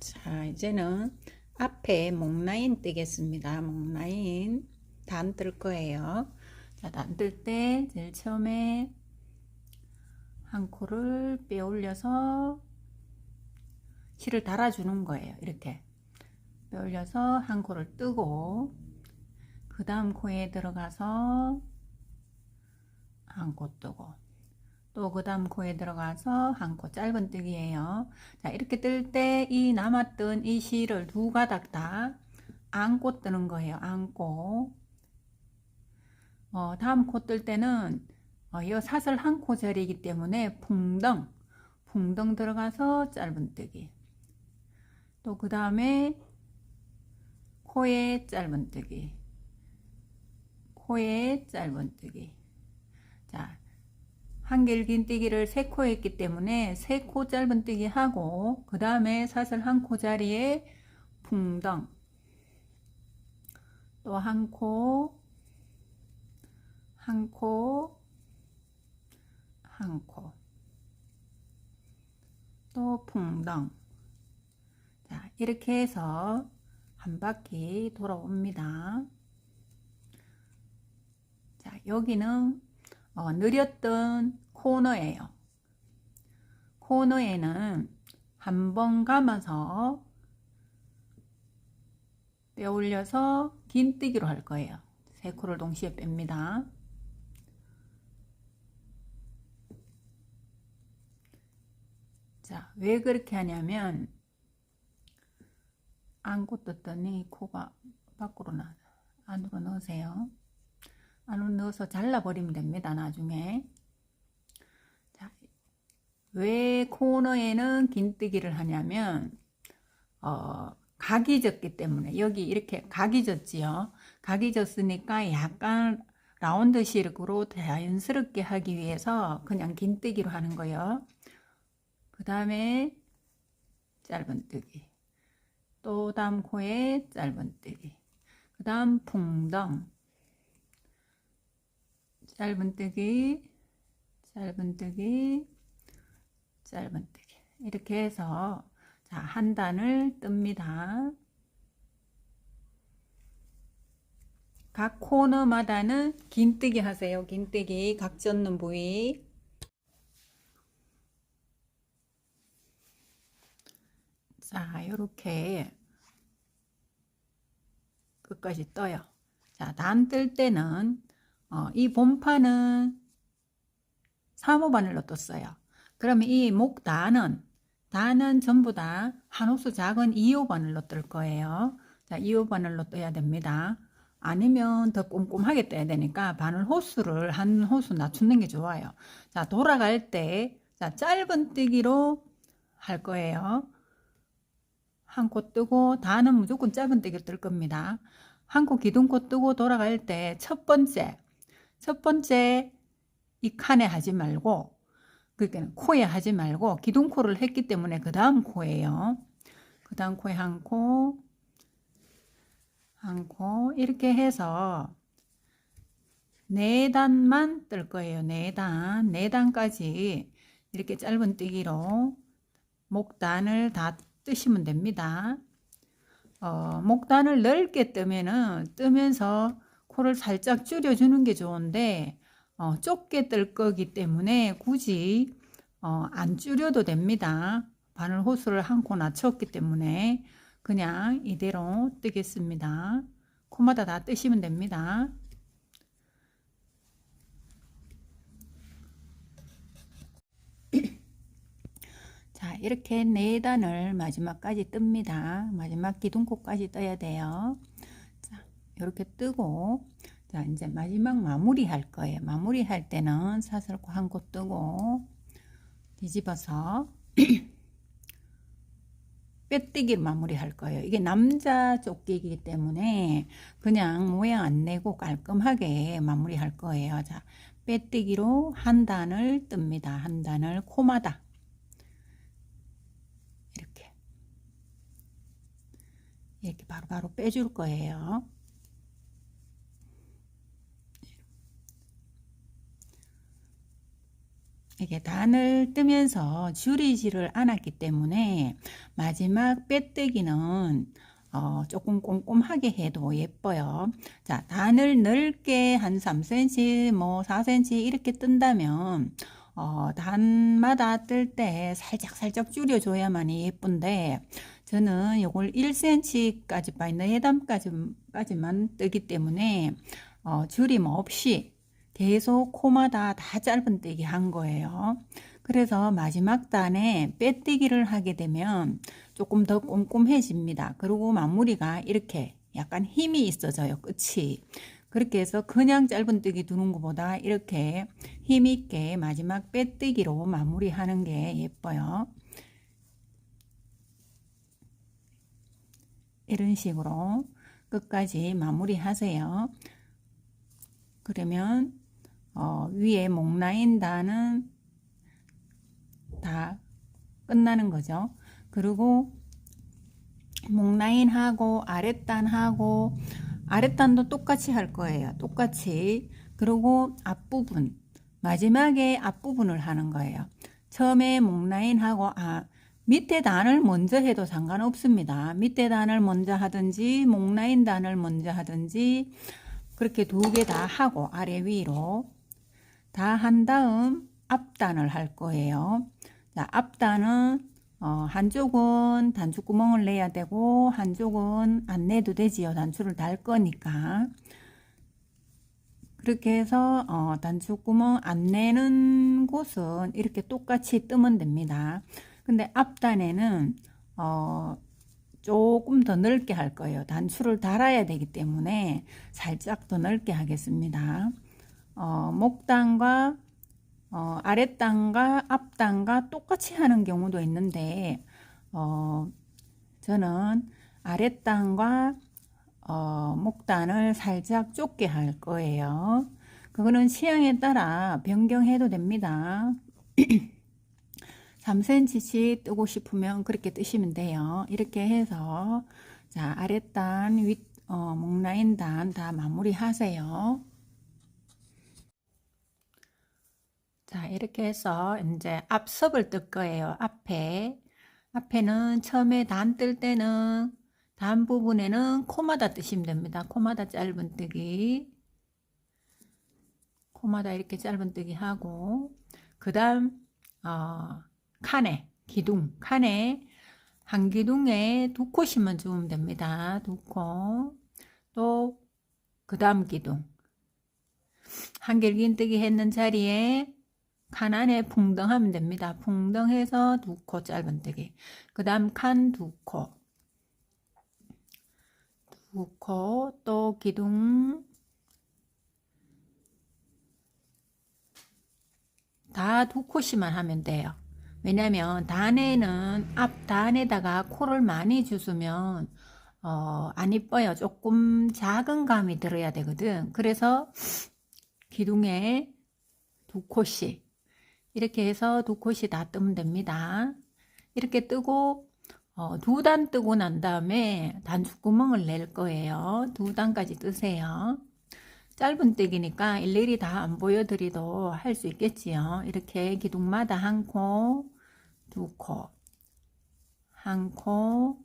자, 이제는 앞에 목 라인 뜨겠습니다. 목 라인 단 뜰 거예요. 자, 단 뜰 때 제일 처음에 한 코를 빼 올려서 실을 달아주는 거예요. 이렇게 빼 올려서 한 코를 뜨고 그 다음 코에 들어가서 한 코 뜨고 또 그 다음 코에 들어가서 한 코 짧은 뜨기예요. 자 이렇게 뜰 때 이 남았던 이 실을 두 가닥 다 안고 뜨는 거예요. 안고 어, 다음 코 뜰 때는 어, 이 사슬 한코 자리이기 때문에 풍덩 풍덩 들어가서 짧은 뜨기 또 그 다음에 코에 짧은 뜨기 코에 짧은 뜨기 자 한길 긴 뜨기를 세코 했기 때문에 세코 짧은 뜨기 하고 그 다음에 사슬 한 코 자리에 풍덩 또 한 코, 한 코, 한 코, 또 풍덩. 자, 이렇게 해서 한 바퀴 돌아옵니다. 자, 여기는 어, 느렸던 코너예요. 코너에는 한 번 감아서 빼 올려서 긴뜨기로 할 거예요. 세 코를 동시에 뺍니다. 자, 왜 그렇게 하냐면 안고 떴더니 코가 밖으로 나 안으로 넣으세요. 안으로 넣어서 잘라버리면 됩니다. 나중에. 자, 왜 코너에는 긴뜨기를 하냐면 어, 각이 졌기 때문에 여기 이렇게 각이 졌지요. 각이 졌으니까 약간 라운드 실으로 자연스럽게 하기 위해서 그냥 긴뜨기로 하는 거예요. 그 다음에 짧은 뜨기. 또 다음 코에 짧은 뜨기. 그 다음 풍덩. 짧은 뜨기, 짧은 뜨기, 짧은 뜨기. 이렇게 해서 자, 한 단을 뜹니다. 각 코너마다는 긴뜨기 하세요. 긴뜨기, 각 젓는 부위. 자, 이렇게 끝까지 떠요. 자, 단 뜰 때는 어, 이 본판은 3호 바늘로 떴어요. 그러면 이 목단은 단은 전부 다한 호수 작은 2호 바늘로 뜰 거예요. 자, 2호 바늘로 떠야 됩니다. 아니면 더 꼼꼼하게 떠야 되니까 바늘 호수를 한 호수 낮추는 게 좋아요. 자, 돌아갈 때 자, 짧은 뜨기로 할 거예요. 한 코 뜨고 단은 무조건 짧은 뜨기로 뜰 겁니다. 한 코 기둥코 뜨고 돌아갈 때 첫 번째 첫 번째 이 칸에 하지 말고 그러니까 코에 하지 말고 기둥코를 했기 때문에 그 다음 코예요. 그 다음 코에 한 코, 한 코 이렇게 해서 네 단만 뜰 거예요. 네 단, 네 단까지 이렇게 짧은 뜨기로 목단을 다 뜨시면 됩니다. 어, 목단을 넓게 뜨면은 뜨면서 코를 살짝 줄여주는 게 좋은데 어, 좁게 뜰 거기 때문에 굳이 어, 안 줄여도 됩니다. 바늘 호수를 한 코 낮췄기 때문에 그냥 이대로 뜨겠습니다. 코마다 다 뜨시면 됩니다. 자 이렇게 네 단을 마지막까지 뜹니다. 마지막 기둥코까지 떠야 돼요. 자 이렇게 뜨고 자 이제 마지막 마무리 할 거예요. 마무리 할 때는 사슬코 한코 뜨고 뒤집어서 빼뜨기를 마무리 할 거예요. 이게 남자 조끼이기 때문에 그냥 모양 안 내고 깔끔하게 마무리 할 거예요. 자, 빼뜨기로 한 단을 뜹니다. 한 단을 코마다. 이렇게. 이렇게 바로바로 바로 빼줄 거예요. 이게 단을 뜨면서 줄이지를 않았기 때문에 마지막 빼뜨기는 어, 조금 꼼꼼하게 해도 예뻐요. 자, 단을 넓게 한 3cm, 뭐 4cm 이렇게 뜬다면 어, 단마다 뜰 때 살짝 살짝 줄여줘야만이 예쁜데 저는 요걸 1cm까지 바이너 예담까지만 뜨기 때문에 어, 줄임 없이 계속 코마다 다 짧은 떼기 한 거예요. 그래서 마지막 단에 빼뜨기를 하게 되면 조금 더 꼼꼼해집니다. 그리고 마무리가 이렇게 약간 힘이 있어져요. 끝이. 그렇게 해서 그냥 짧은 뜨기 두는 것보다 이렇게 힘 있게 마지막 빼뜨기로 마무리하는 게 예뻐요. 이런 식으로 끝까지 마무리 하세요. 그러면 어, 위에 목 라인 단은 다 끝나는 거죠. 그리고 목 라인하고 아랫단하고 아랫단도 똑같이 할 거예요. 똑같이. 그리고 앞부분 마지막에 앞부분을 하는 거예요. 처음에 목 라인하고 아 밑에 단을 먼저 해도 상관없습니다. 밑에 단을 먼저 하든지 목 라인 단을 먼저 하든지 그렇게 두 개 다 하고 아래 위로 다 한 다음 앞단을 할 거예요. 자, 앞단은 어, 한쪽은 단추 구멍을 내야 되고 한쪽은 안 내도 되지요. 단추를 달 거니까. 그렇게 해서 어, 단추 구멍 안 내는 곳은 이렇게 똑같이 뜨면 됩니다. 근데 앞단에는 어, 조금 더 넓게 할 거예요. 단추를 달아야 되기 때문에 살짝 더 넓게 하겠습니다. 어, 목단과 어, 아랫단과 앞단과 똑같이 하는 경우도 있는데 어, 저는 아랫단과 어, 목단을 살짝 좁게 할 거예요. 그거는 취향에 따라 변경해도 됩니다. 3cm씩 뜨고 싶으면 그렇게 뜨시면 돼요. 이렇게 해서 자 아랫단, 윗 어, 목라인 단 다 마무리 하세요. 자, 이렇게 해서 이제 앞섭을 뜰 거예요. 앞에. 앞에는 처음에 단 뜰 때는 단 부분에는 코마다 뜨시면 됩니다. 코마다 짧은 뜨기. 코마다 이렇게 짧은 뜨기 하고 그 다음 어, 칸에 기둥 칸에 한 기둥에 두 코씩만 주면 됩니다. 두 코. 또 그 다음 기둥. 한 길긴 뜨기 했는 자리에 칸 안에 풍덩하면 됩니다. 풍덩해서 두 코 짧은뜨기. 그 다음 칸 두 코. 두 코, 또 기둥. 다 두 코씩만 하면 돼요. 왜냐면 단에는 앞 단에다가 코를 많이 주시면 어, 안 이뻐요. 조금 작은 감이 들어야 되거든. 그래서 기둥에 두 코씩 이렇게 해서 두 콧이 다 뜨면 됩니다. 이렇게 뜨고 어, 두 단 뜨고 난 다음에 단추구멍을 낼 거예요. 두 단까지 뜨세요. 짧은 뜨기니까 일일이 다 안 보여드리도 할 수 있겠지요. 이렇게 기둥마다 한 코, 두 코, 한 코,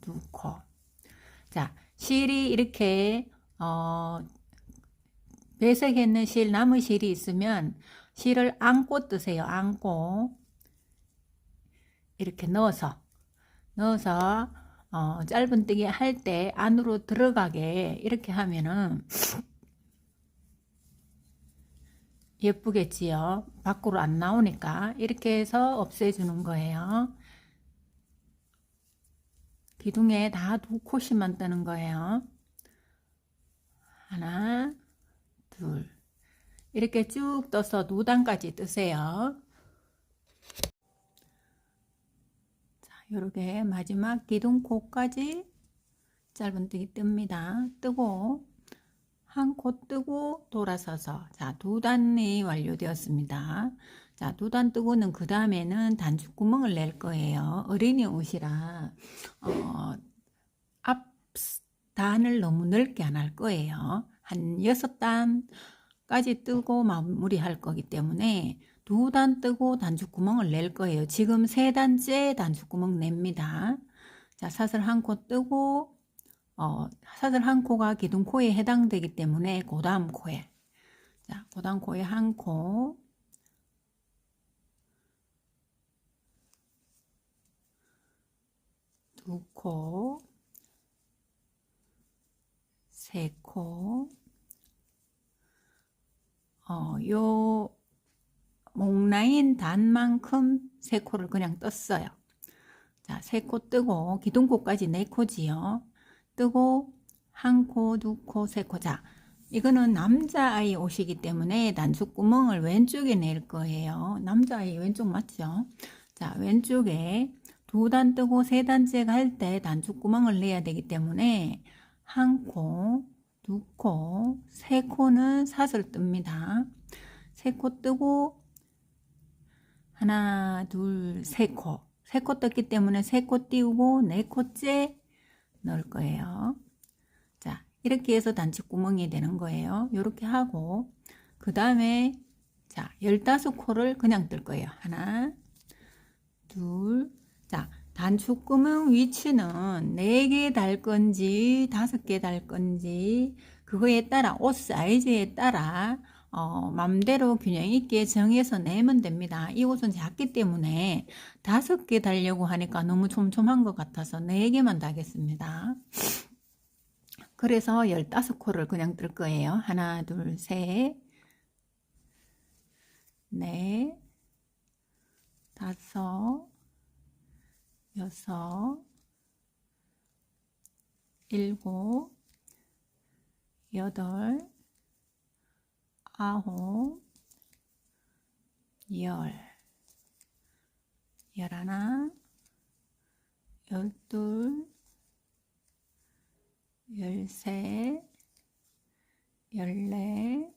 두 코. 자, 실이 이렇게 어, 배색했는 실, 나무 실이 있으면 실을 안고 뜨세요. 안고 이렇게 넣어서 넣어서 어, 짧은뜨기 할 때 안으로 들어가게 이렇게 하면은 예쁘겠지요. 밖으로 안 나오니까 이렇게 해서 없애주는 거예요. 기둥에 다 두 코씩만 뜨는 거예요. 하나, 둘, 이렇게 쭉 떠서 두 단까지 뜨세요. 자, 요렇게 마지막 기둥코까지 짧은뜨기 뜹니다. 뜨고 한 코 뜨고 돌아서서 자, 두 단이 완료되었습니다. 자, 두 단 뜨고는 그 다음에는 단추구멍을 낼 거예요. 어린이 옷이라 어, 앞 단을 너무 넓게 안 할 거예요. 한 여섯 단 까지 뜨고 마무리할 거기 때문에 두 단 뜨고 단축 구멍을 낼 거예요. 지금 세 단째 단축 구멍 냅니다. 자, 사슬 한 코 뜨고 어, 사슬 한 코가 기둥 코에 해당되기 때문에 그 다음 코에 자, 그 다음 코에 한 코, 두 코, 세 코, 어, 요 목라인 단만큼 세 코를 그냥 떴어요. 자, 세 코 뜨고 기둥코까지 네 코지요. 뜨고 한 코, 두 코, 세 코. 자, 이거는 남자아이 옷이기 때문에 단축 구멍을 왼쪽에 낼 거예요. 남자아이 왼쪽 맞죠? 자, 왼쪽에 두 단 뜨고 세 단째 갈 때 단축 구멍을 내야 되기 때문에 한 코, 두 코, 세 코는 사슬 뜹니다. 세코 뜨고 하나, 둘, 세 코. 세코 떴기 때문에 세코 띄우고 네 코째 넣을 거예요. 자, 이렇게 해서 단축구멍이 되는 거예요. 이렇게 하고 그 다음에 자, 15코를 그냥 뜰 거예요. 하나, 둘, 자, 단축구멍 위치는 4개 달 건지 5개 달 건지 그거에 따라 옷 사이즈에 따라 어, 맘대로 균형 있게 정해서 내면 됩니다. 이 옷은 작기 때문에 다섯 개 달려고 하니까 너무 촘촘한 것 같아서 네 개만 달겠습니다. 그래서 15코를 그냥 뜰 거예요. 하나, 둘, 셋, 넷, 다섯, 여섯, 일곱, 여덟, 아홉, 열, 열하나, 열둘, 열셋, 열넷,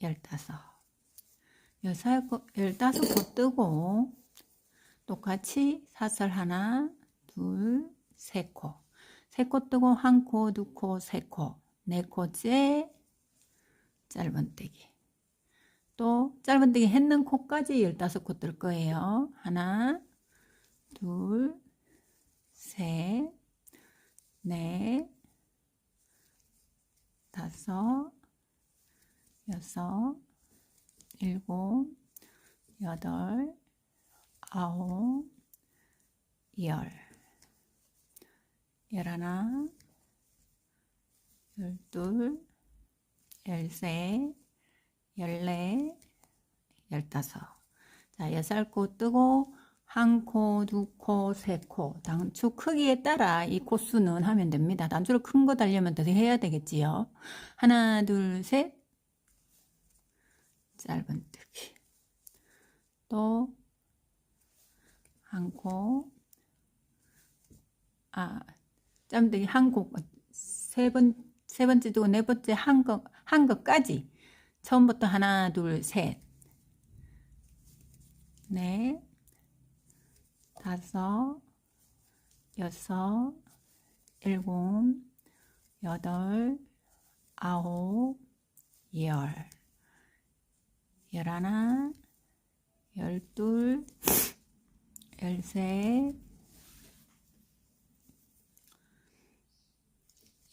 열다섯. 열다섯 코 뜨고 똑같이 사슬 하나, 둘, 세 코. 세 코 뜨고 한 코, 두 코, 세 코. 네 코째 짧은뜨기. 또 짧은뜨기 했는 코까지 15코 뜰 거예요. 하나, 둘, 셋, 넷, 다섯, 여섯, 일곱, 여덟, 아홉, 열, 열하나, 열둘, 열세, 열네, 열다섯. 자, 여섯 코 뜨고 한 코, 두 코, 세 코. 단추 크기에 따라 이 코수는 하면 됩니다. 단추를 큰 거 달려면 더 해야 되겠지요. 하나, 둘, 셋. 짧은 뜨기. 또 한 코. 아, 짧은뜨기 한 코. 세 번, 세 번째 두고 네 번째 한 거, 한 것까지. 처음부터 하나, 둘, 셋. 넷. 다섯, 여섯, 일곱, 여덟, 아홉, 열, 열하나, 열둘, 열셋,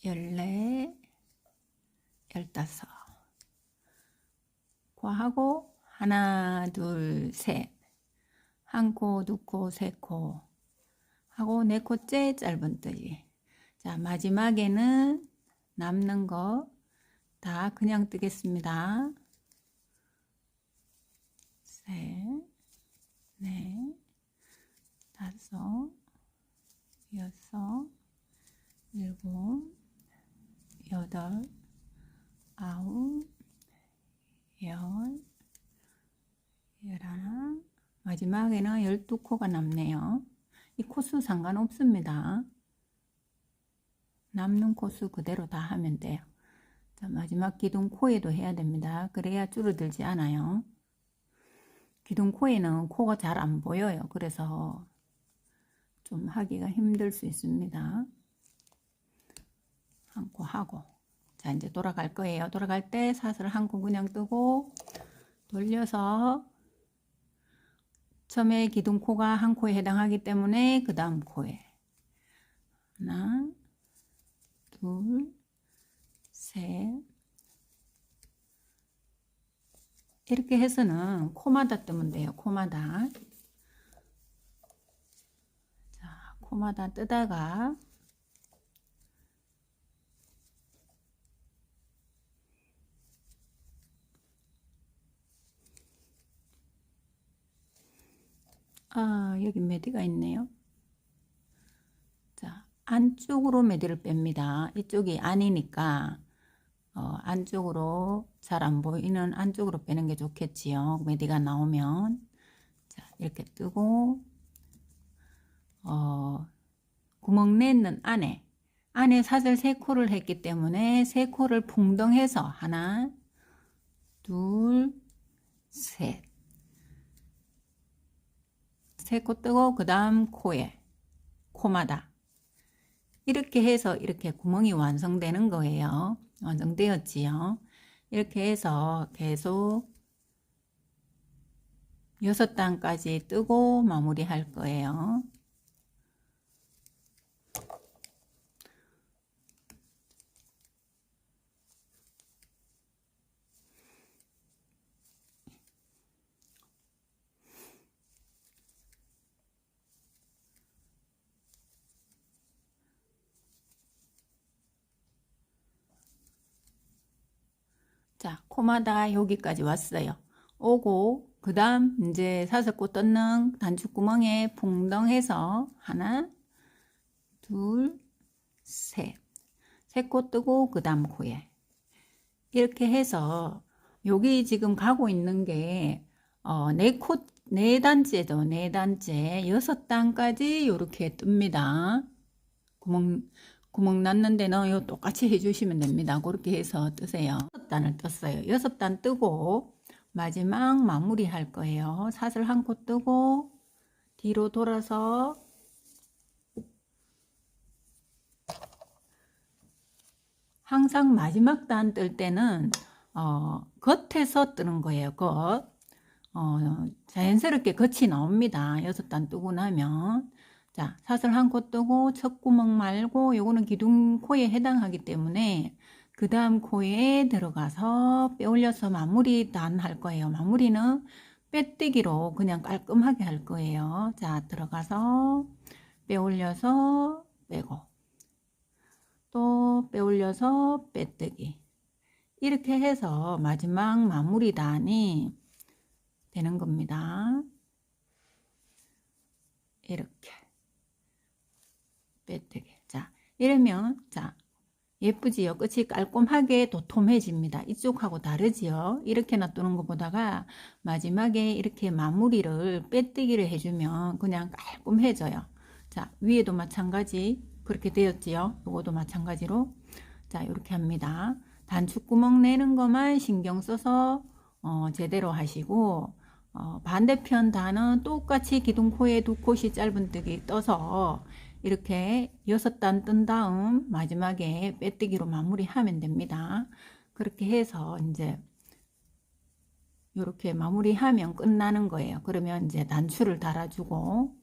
열넷, 열다섯. 과하고 하나, 둘, 셋. 한 코, 두 코, 세 코. 하고 네 코째 짧은뜨기. 자, 마지막에는 남는 거 다 그냥 뜨겠습니다. 셋, 넷, 다섯, 여섯, 일곱, 여덟, 아홉, 열, 열하나, 마지막에는 12코가 남네요. 이 코수 상관없습니다. 남는 코수 그대로 다 하면 돼요. 자, 마지막 기둥 코에도 해야 됩니다. 그래야 줄어들지 않아요. 기둥 코에는 코가 잘 안 보여요. 그래서 좀 하기가 힘들 수 있습니다. 한코 하고. 자 이제 돌아갈 거예요. 돌아갈 때 사슬 한 코 그냥 뜨고 돌려서 처음에 기둥코가 한 코에 해당하기 때문에 그 다음 코에. 하나 둘 셋. 이렇게 해서는 코마다 뜨면 돼요. 코마다 자 코마다 뜨다가 아, 여기 메디가 있네요. 자, 안쪽으로 메디를 뺍니다. 이쪽이 아니니까, 어, 안쪽으로 잘 안 보이는 안쪽으로 빼는 게 좋겠지요. 메디가 나오면. 자, 이렇게 뜨고, 어, 구멍 내는 안에, 안에 사슬 세 코를 했기 때문에 세 코를 풍덩해서 하나, 둘, 셋. 세 코 뜨고 그 다음 코에 코마다 이렇게 해서 이렇게 구멍이 완성되는 거예요. 완성되었지요. 이렇게 해서 계속 여섯 단까지 뜨고 마무리할 거예요. 자, 코마다 여기까지 왔어요. 오고 그 다음 이제 사슬코 떴는 단추구멍에 풍덩해서 하나 둘셋세 코 뜨고 그 다음 코에 이렇게 해서 여기 지금 가고 있는 게 어, 네 코, 네 단째죠. 네 단째, 여섯 단까지 이렇게 뜹니다. 구멍, 구멍 났는 데는 요 똑같이 해주시면 됩니다. 그렇게 해서 뜨세요. 여섯 단을 떴어요. 여섯 단 뜨고 마지막 마무리 할 거예요. 사슬 한 코 뜨고 뒤로 돌아서 항상 마지막 단 뜰 때는 어, 겉에서 뜨는 거예요. 겉. 어, 자연스럽게 겉이 나옵니다. 여섯 단 뜨고 나면. 자, 사슬 한 코 뜨고 첫 구멍 말고 요거는 기둥 코에 해당하기 때문에 그 다음 코에 들어가서 빼 올려서 마무리 단 할 거예요. 마무리는 빼뜨기로 그냥 깔끔하게 할 거예요. 자, 들어가서 빼 올려서 빼고 또 빼 올려서 빼뜨기 이렇게 해서 마지막 마무리 단이 되는 겁니다. 이렇게 빼뜨기. 자, 이러면 자 예쁘지요? 끝이 깔끔하게 도톰해집니다. 이쪽하고 다르지요? 이렇게 놔두는 것보다가 마지막에 이렇게 마무리를 빼뜨기를 해주면 그냥 깔끔해져요. 자, 위에도 마찬가지 그렇게 되었지요? 요거도 마찬가지로 자, 이렇게 합니다. 단축구멍 내는 것만 신경 써서 어, 제대로 하시고 어, 반대편 단은 똑같이 기둥코에 두 콧이 짧은뜨기 떠서 이렇게 여섯 단 뜬 다음 마지막에 빼뜨기로 마무리하면 됩니다. 그렇게 해서 이제 이렇게 마무리하면 끝나는 거예요. 그러면 이제 단추를 달아주고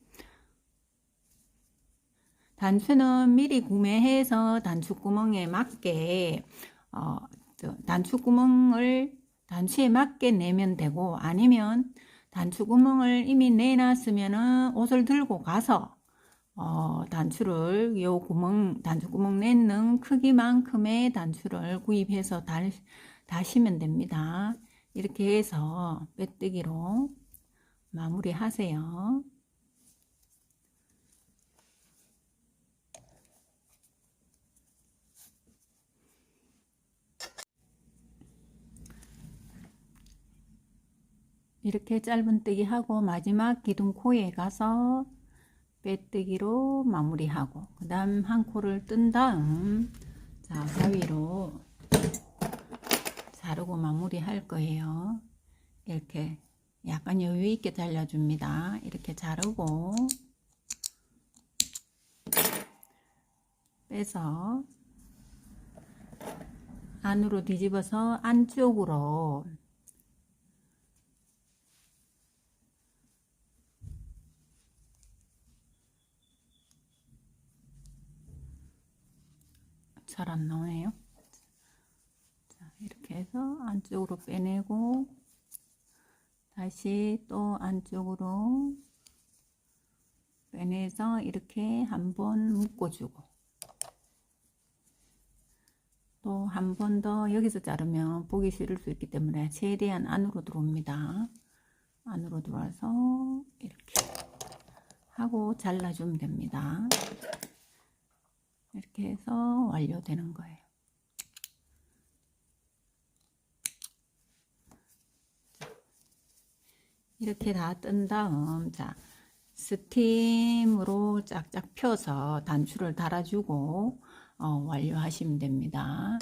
단추는 미리 구매해서 단추구멍에 맞게 어, 단추구멍을 단추에 맞게 내면 되고 아니면 단추구멍을 이미 내놨으면 옷을 들고 가서 어, 단추를 요 구멍 단추 구멍 내는 크기만큼의 단추를 구입해서 달, 다시면 됩니다. 이렇게 해서 빼뜨기로 마무리 하세요. 이렇게 짧은 뜨기 하고 마지막 기둥 코에 가서 빼뜨기로 마무리하고 그 다음 한 코를 뜬 다음 자 가위로 자르고 마무리 할 거예요. 이렇게 약간 여유 있게 잘라줍니다. 이렇게 자르고 빼서 안으로 뒤집어서 안쪽으로 잘 안 나오네요. 자, 이렇게 해서 안쪽으로 빼내고 다시 또 안쪽으로 빼내서 이렇게 한번 묶어주고 또 한 번 더 여기서 자르면 보기 싫을 수 있기 때문에 최대한 안으로 들어옵니다. 안으로 들어와서 이렇게 하고 잘라주면 됩니다. 이렇게 해서 완료되는 거예요. 이렇게 다 뜬 다음 자 스팀으로 쫙쫙 펴서 단추를 달아주고 어, 완료하시면 됩니다.